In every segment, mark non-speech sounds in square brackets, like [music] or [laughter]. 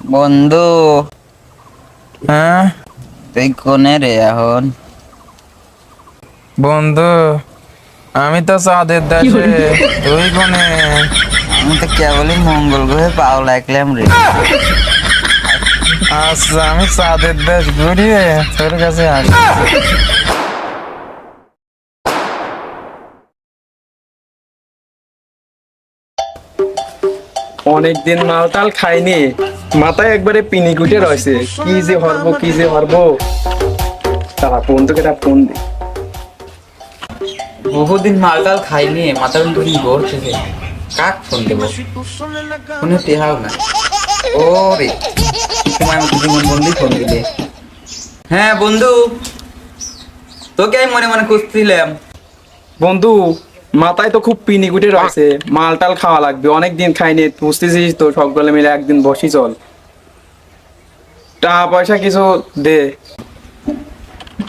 বন্ধু। হ্যাঁ? তুই কোনে রে এখন? বন্ধু আমি তো চাঁদের দেশে। তুই কোনে? আমি তো কেবলই মঙ্গল গ্রহে পাও লাগলাম রে। আচ্ছা আমি চাঁদের দেশ ঘুরিয়ে তোর কাছে আসি। অনেকদিন মালটাল খাইনি। মাথায় একবারে পিনি কুটে রয়েছে। কি যে হরবো কি যে হরবো। তারা ফোন তোকে একটা ফোন দি। বহুদিন মালটাল খাইনি মাথা কিন্তু কি করছে কাক ফোন দেবো? ফোনে টেহাও না ও রে সময় মতো জীবন বন্ধুই ফোন দিলে। হ্যাঁ বন্ধু। তোকে আমি মনে মনে খুঁজছিলাম। বন্ধু মাথায় তো খুব পিনি কুটে রয়েছে। মালটাল খাওয়া লাগবে। অনেকদিন খাইনি বুঝতেছিস তো সকলে মিলে একদিন বসি চল। টাকা পয়সা কিছু দে।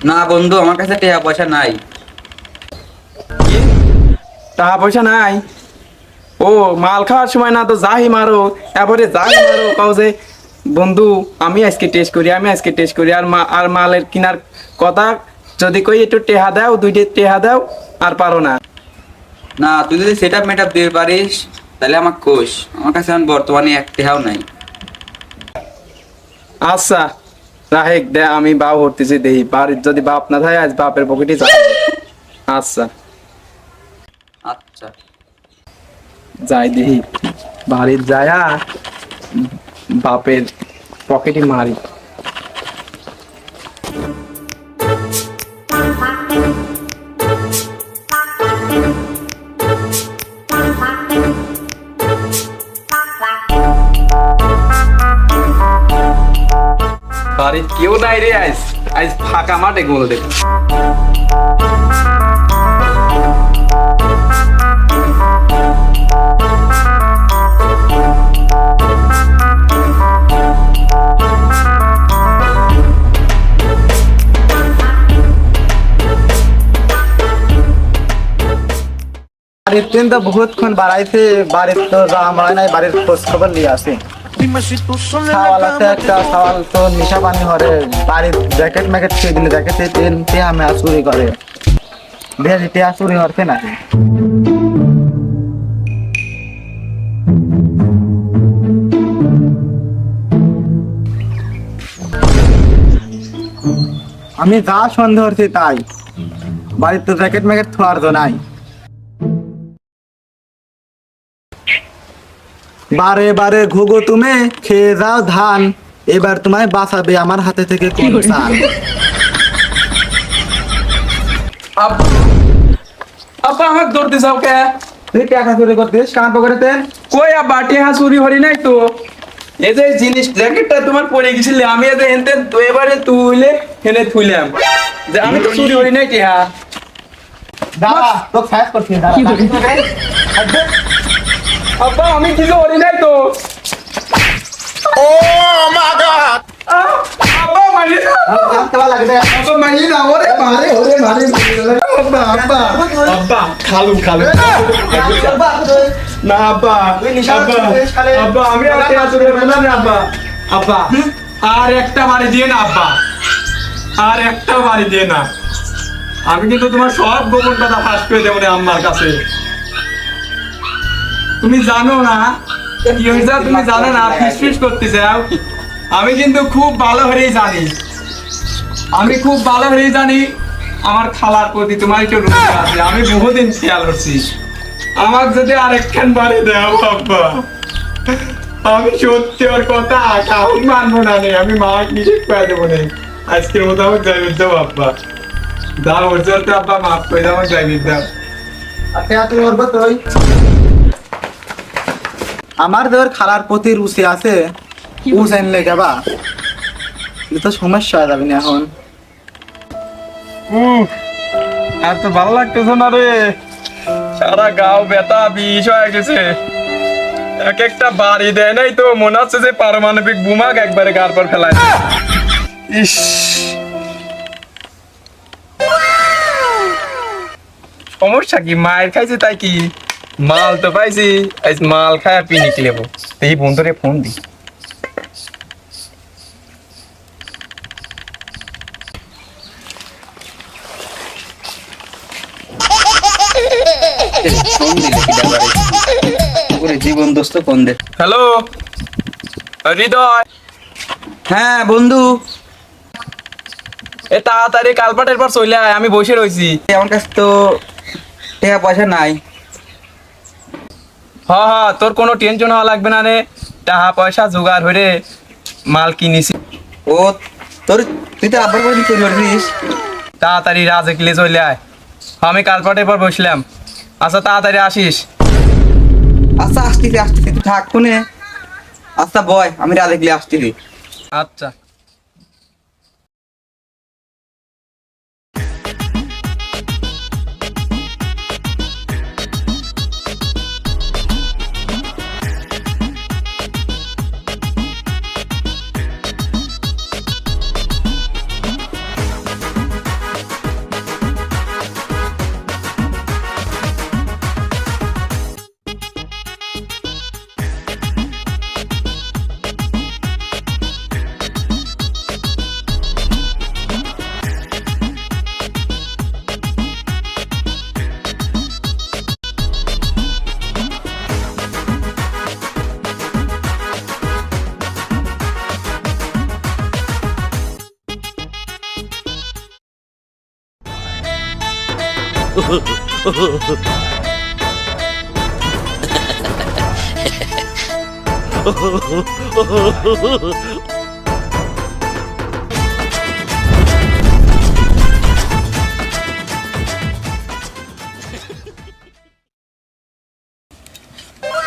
না বন্ধু আমার কাছে টেহা পয়সা নাই। টাকা পয়সা নাই? ও মাল খাওয়ার সময় না তো যাই মারো এবারে যাই মারো কাউ যে বন্ধু আমি আজকে টেস্ট করি আমি আজকে টেস্ট করি আর মা আর মালের কিনার কথা যদি কই একটু টেহা দাও দুইটা টেহা দাও আর পারো না। না তুই যদি সেট আপ মেট দিতে পারিস তাহলে আমার কোষ আমার কাছে এখন বর্তমানে এক টেহাও নাই। আচ্ছা রাহেক দে আমি বাপ ভর্তিছি দেহি বাড়ির যদি বাপ না থাকে আজ বাপের পকেটে যাবে আচ্ছা। আচ্ছা। যাই দেহি বাড়ির যায়া বাপের পকেটে মারি। কেউ নাই রে আজ। আজ ফাঁকা মাঠে গোল দেখ বাড়ির ট্রেন তো বহুতক্ষণ বাড়াইছে, বাড়ির তো যাওয়া হয় নাই, বাড়ির খোঁজ খবর নিয়ে আসে। সাওয়াল একটা সাওয়াল তো নিশা পানি হরে। বাড়ির জ্যাকেট ম্যাকেট খেয়ে দিলে জ্যাকেটে করে। চুরি না। আমি যা সন্দেহ হচ্ছি তাই। বাড়ির তো জ্যাকেট ম্যাকেট থোয়ার তো নাই। বারে বারে ঘুঘু তুমি খেয়ে যাও ধান। এবার তোমায় বাঁচাবে আমার হাতে থেকে কোন চাল আপা আমাকে ধরতে যাও কে? তুই টাকা চুরি করতিস কান পকেটে কই আব্বা টেহা চুরি হরি নাই তো? এই যে জিনিস জ্যাকেটটা তোমার পরে গেছিলে। আমি এতে হেনতে তো এবারে তুইলে হেনে থুইলাম। যে আমি তো চুরি হরি নাই টেহা দাদা তো ফ্যাস করছিস দাদা। আব্বা আমি কিছু হরি নাই তো। ও মা গড। আব্বা মারি না। কেমন লাগে? আব্বা মারি না ওরে মারে ওরে মারে আব্বা আব্বা। আব্বা খালু খালু। না আব্বা। আব্বা আব্বা। আমি আর চুরি না আব্বা। আব্বা আর একটা বাড়ি দিয়ে না আব্বা। আর একটা বাড়ি দিয়ে না। আমি কিন্তু তোমার সব গোপন কথা ফাঁস করে দেবো রে আম্মার কাছে। তুমি জানো না কি হয়েছে তুমি জানো না ফিস ফিস করতে আমি কিন্তু খুব ভালো হরেই জানি। আমি খুব ভালো হরেই জানি আমার খালার প্রতি তোমার একটু রুচি আছে। আমি বহুদিন খেয়াল করছি। আমার যদি আরেকখান বাড়ি দেও বাবা আমি সত্যি ওর কথা কাউকে মানবো না রে। আমি মা নিজে করে দেবো নে। আজকের মতো আমাকে যাইবে দাও আব্বা। দাও ওর জন্য আব্বা মাফ করে দাও দাও আর টেহা চুরি করব তুই আমার তোর খালার প্রতি রুচি আছে উস আনলে কেবা তো সমস্যা হয়ে যাবে না এখন। উহ, আর তো ভালো লাগতেছে না রে। সারা গাও ব্যথা বিষ হয়ে গেছে। এক একটা বাড়ি দেয় নাই তো মনে হচ্ছে যে পারমাণবিক বুমাক একবারে গার পর ফেলায়। ইস। সমস্যা কি মায়ের খাইছে তাই কি? মাল তো পাইছি আজ মাল খায় পিনি নিকলেব তো এই বন্ধুরে ফোন দি। জীবন দোস্ত ফোন দে। হ্যালো? হৃদয়? হ্যাঁ বন্ধু। এ তাড়াতাড়ি কালপাটের পর চলে আয় আমি বসে রয়েছি আমার কাছে তো টাকা পয়সা নাই। হ হ তোর কোনো টেনশন হওয়া লাগবে না রে। টাকা পয়সা জোগাড় হয়ে মাল কিনিছি। ও তোর তুই তো আব্বার করে চুরি করছিস তাড়াতাড়ি রাজে কিলে চলে আয়। আমি কালপাটের পর বসলাম। আচ্ছা তাড়াতাড়ি আসিস। আচ্ছা আসতেছি আসতেছি তুই থাক ফোনে আচ্ছা বয় আমি রাত দেখলে আসতেছি। আচ্ছা।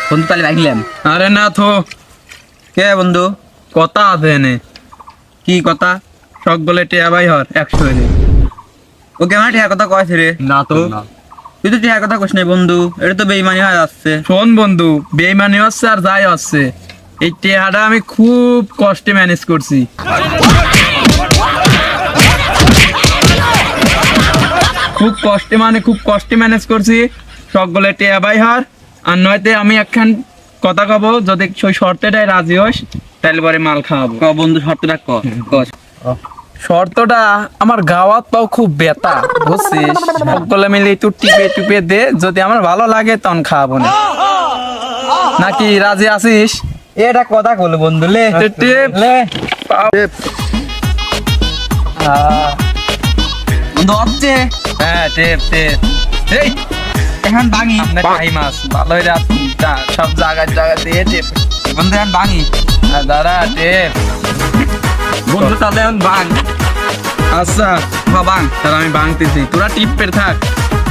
বন্ধু তাহলে রাখলাম আরে না থো। কে বন্ধু? কথা আছে এনে। কি কথা? শখ বলে টিয়া ভাই হর একশো এনে ও কেমন টিয়া কথা কয়েছে রে? না তো তুই তো টিয়া কথা নাই বন্ধু। এটা তো বেইমানি হয়ে যাচ্ছে। শোন বন্ধু বেইমানি হচ্ছে আর যাই হচ্ছে। এই টেহাটা আমি খুব কষ্টে ম্যানেজ করছি। খুব কষ্টে মানে খুব কষ্টে ম্যানেজ করছি। সকলে টেয়া বাই হার আর নয়তে আমি একখান কথা কব যদি সেই শর্তেটাই রাজি হস তাহলে পরে মাল খাওয়াবো। বন্ধু শর্তটা ক। কস শর্তটা আমার গাওয়াত পাও খুব বেতা বুঝছিস? সকলে মিলে একটু টিপে টিপে দে যদি আমার ভালো লাগে তখন খাওয়াবো না। নাকি রাজি আছিস? এটা কথা কইলো বন্ধু লে। টিপ। টিপ। লে বন্ধু হচ্ছে? হ্যাঁ টিপ টিপ। এই এখন ভাঙি। টাইম আস ভালোই রাত সব জায়গায় জায়গা দিয়ে টিপ। বন্ধু এখন ভাঙি। দাদা টিপ। বন্ধু তাহলে এখন ভাঙ আচ্ছা বা তাহলে আমি ভাঙতেছি তোরা টিপের থাক।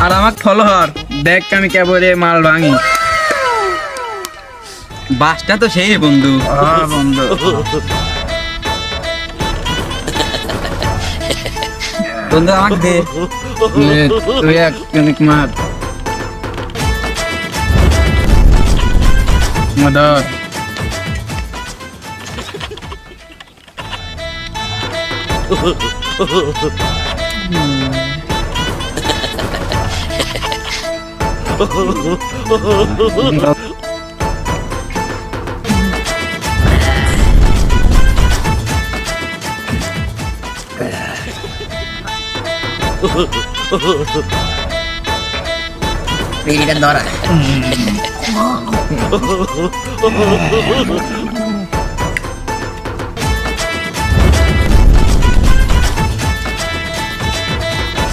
আর আমার ফলোয়ার দেখ আমি কেবলে মাল ভাঙি। বাসটা তো সেই বন্ধু। হ্যাঁ বন্ধু। বন্ধু আমাকে দে। তুই এক খানিক মার। মদর লে বন্ধু এটা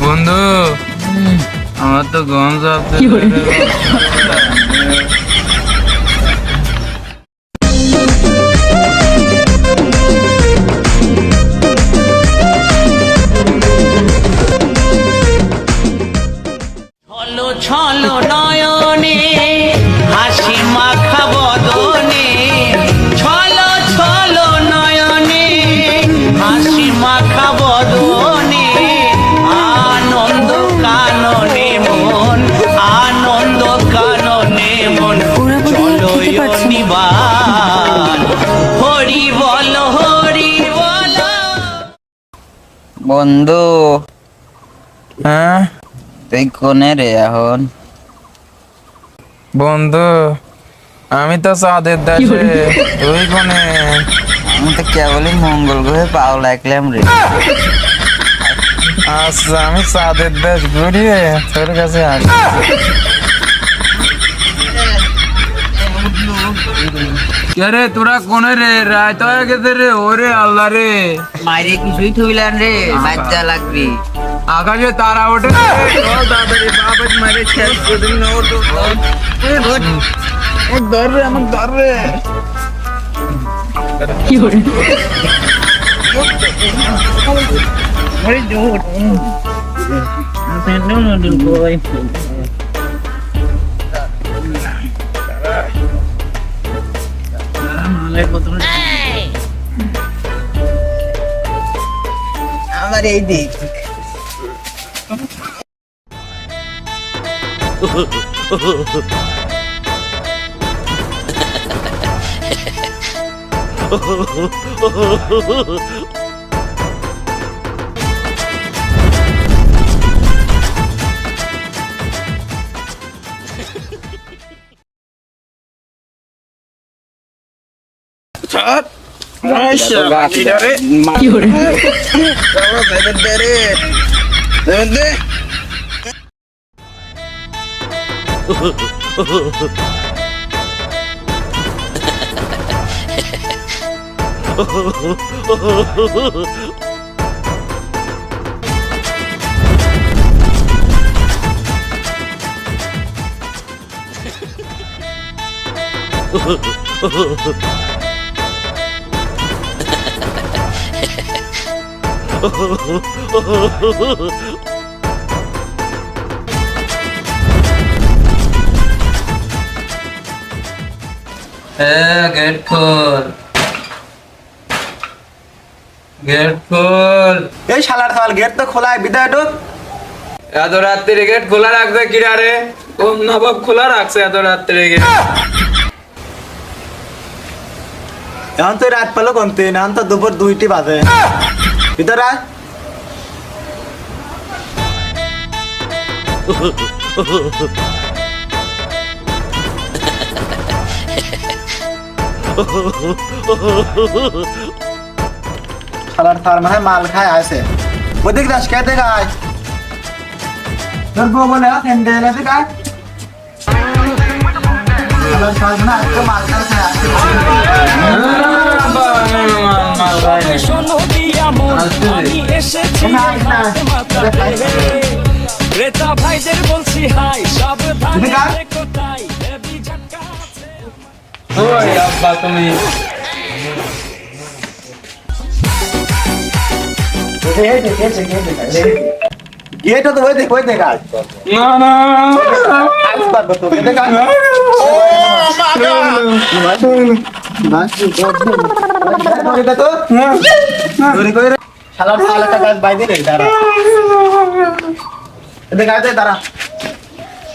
বন্ধু আমার তো গম বন্ধু। হ্যাঁ? তুই কোনে রে এখন? বন্ধু আমি তো চাঁদের দেশে তুই কোনে? আমি তো কেবলই মঙ্গল গ্রহে পাও লাগলাম রে। আচ্ছা আমি চাঁদের দেশ ঘুরিয়ে তোর কাছে আসি। রে তোরা কোনে রে? রায়ত হয়ে গেছে রে ওরে আল্লাহ রে। মাইরে কিছুই থইলেন রে বাচ্চা লাগবি। আকাশে তারা ওঠে। রে। ও তাড়াতাড়ি বাপের মারে শেষ করে দিন না ওঠো। আমাকে ধর রে আমাকে ধর রে। আমার এই দিক। [laughs] saat. Masya Allah, dari. Kalau saya dari. Nanti. Oh, gate খোল। গেট খোল। এই শালার সাল গেট তো খোলা বিদায় ঢুক। এত রাত্রে গেট খোলা রাখবে কিরা রে নবাব খোলা রাখছে এত রাত্রে গেট। এখন তো রাত পেল কমতে এখন তো দুপুর দুইটি বাজে। ভিতরে আয়। শালার সাল মানে মাল খায় আছে ওদিক দাস কে দেখ আয় তোর বউ বলে স্যান্ডেল আছে কাজ শালার সাল মানে আজকে মাল খায় খায় আছে শোনো দিয়া মন আমি এসেছি এটা ক্রেতা ভাইদের বলছি হাই সাবধানে তুমি কার? দেখো ঝটকা আছে ওই আব্বা তুমি গেট তো ওই দেখ আজ না না আজ পারব তো দেখ আজ শালার শালা একটা গাছ বাইদে রে দাঁড়া। এদিকে গাছ দাঁড়া।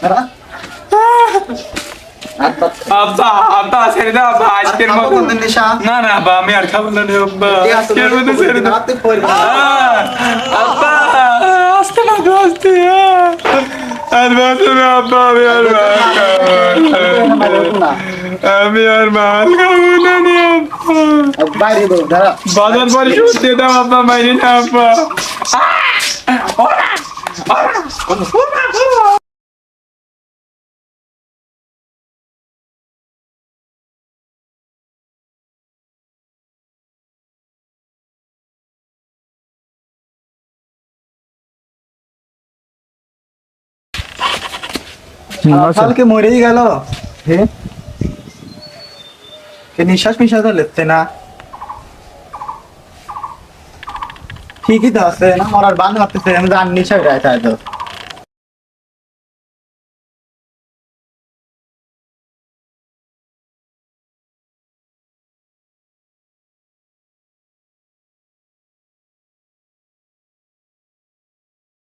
দাঁড়া। আব্বা। আব্বা ছেড়ে দাও আব্বা আজকের মতো না না আব্বা আমি আর খাব না আব্বা। আজকের মতো ছেড়ে দাও। রাতে ফোর আহ, আব্বা আস্তে না আস্তে আর বাঁচো না আব্বা আমি আর। আমি আর মাল খাব না রে আব্বা। বাজার পরিশোধ দিয়ে দাও আব্বা মাইরে না আব্বা। কালকে মরেই গেল। হে কে নিঃশ্বাস মিশ্বাস লেখছে না ঠিকই তো আছে না মরার বান ভাবতেছে আমি জানি নিশা রায় তাই তো